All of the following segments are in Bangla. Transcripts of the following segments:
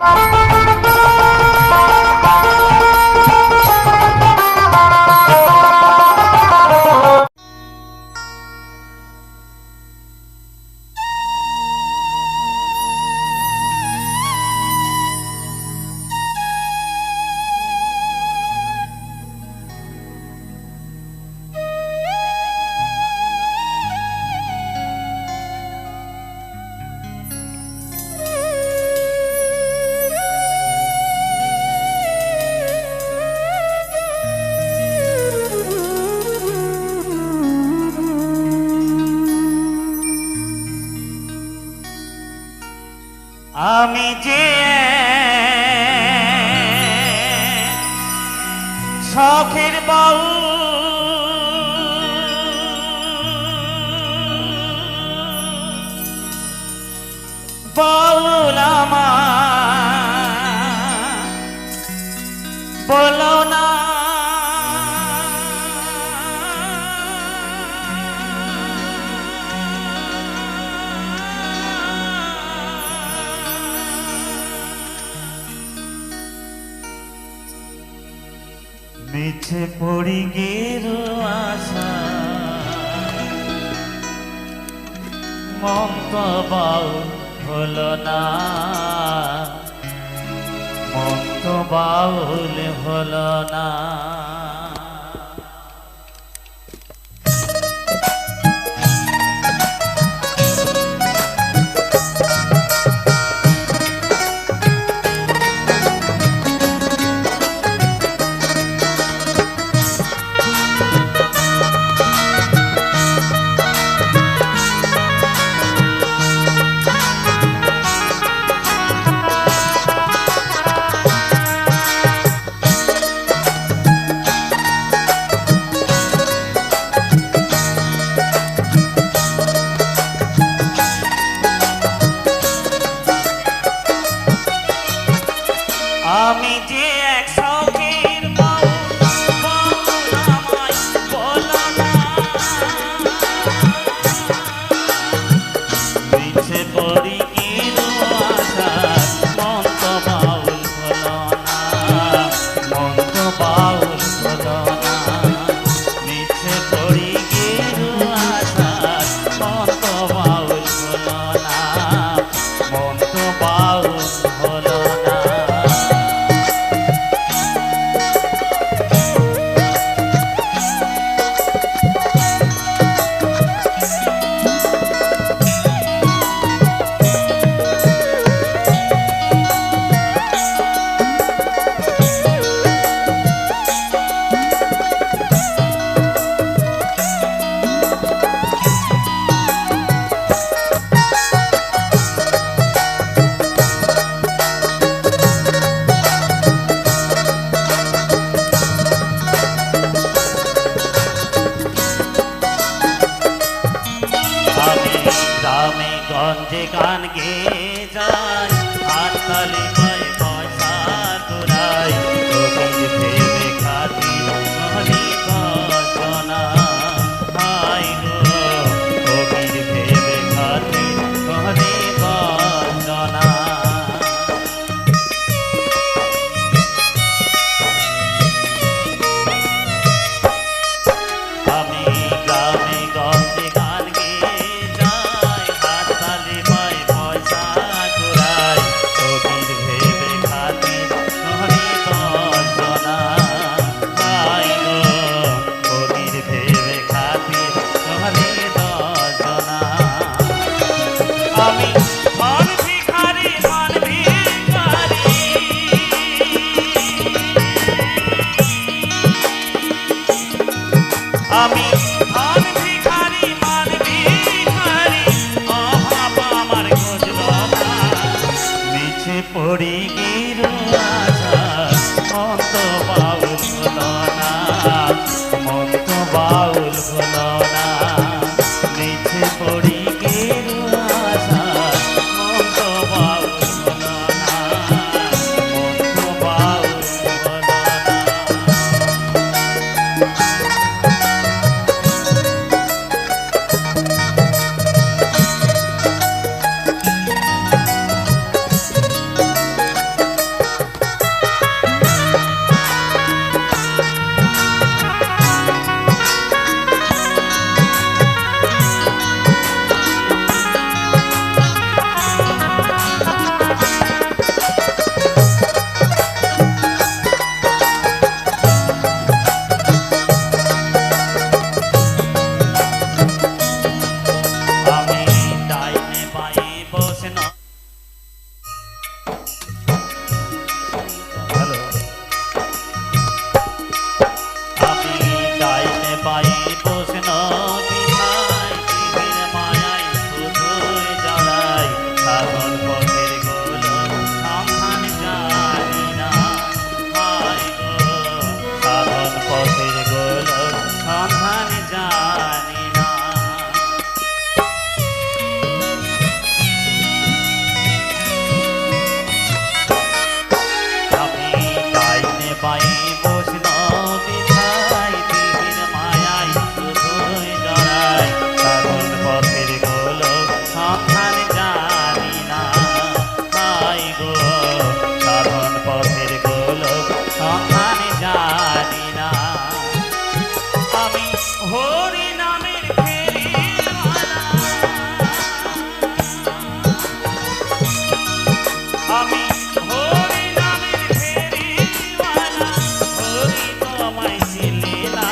you বেছে পড়ি গের আশা। মন্ত বাউ হল না। মন্ত বাউল হল না। আমি যে এক গঞ্জে গান গেয়ে যায় হাত খালি পয়সা তোরা আমি আর ভিখারি মান ভিখারি অভাব আমার খুঁজল না নিচে পড়ি গির অন্ত বাউল হল না মন্ত বাউল হল না নিচে পড়ি পাইছিলি না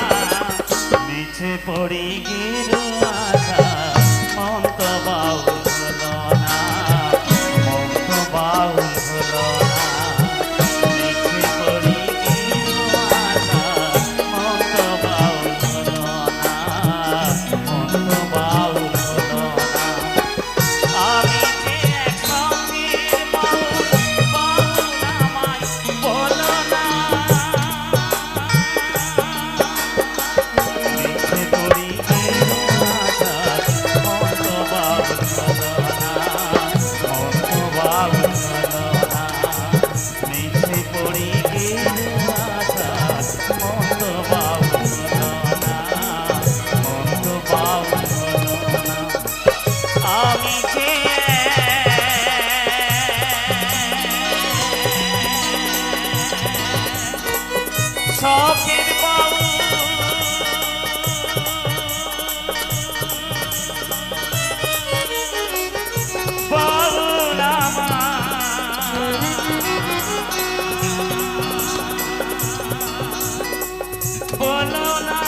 বলো না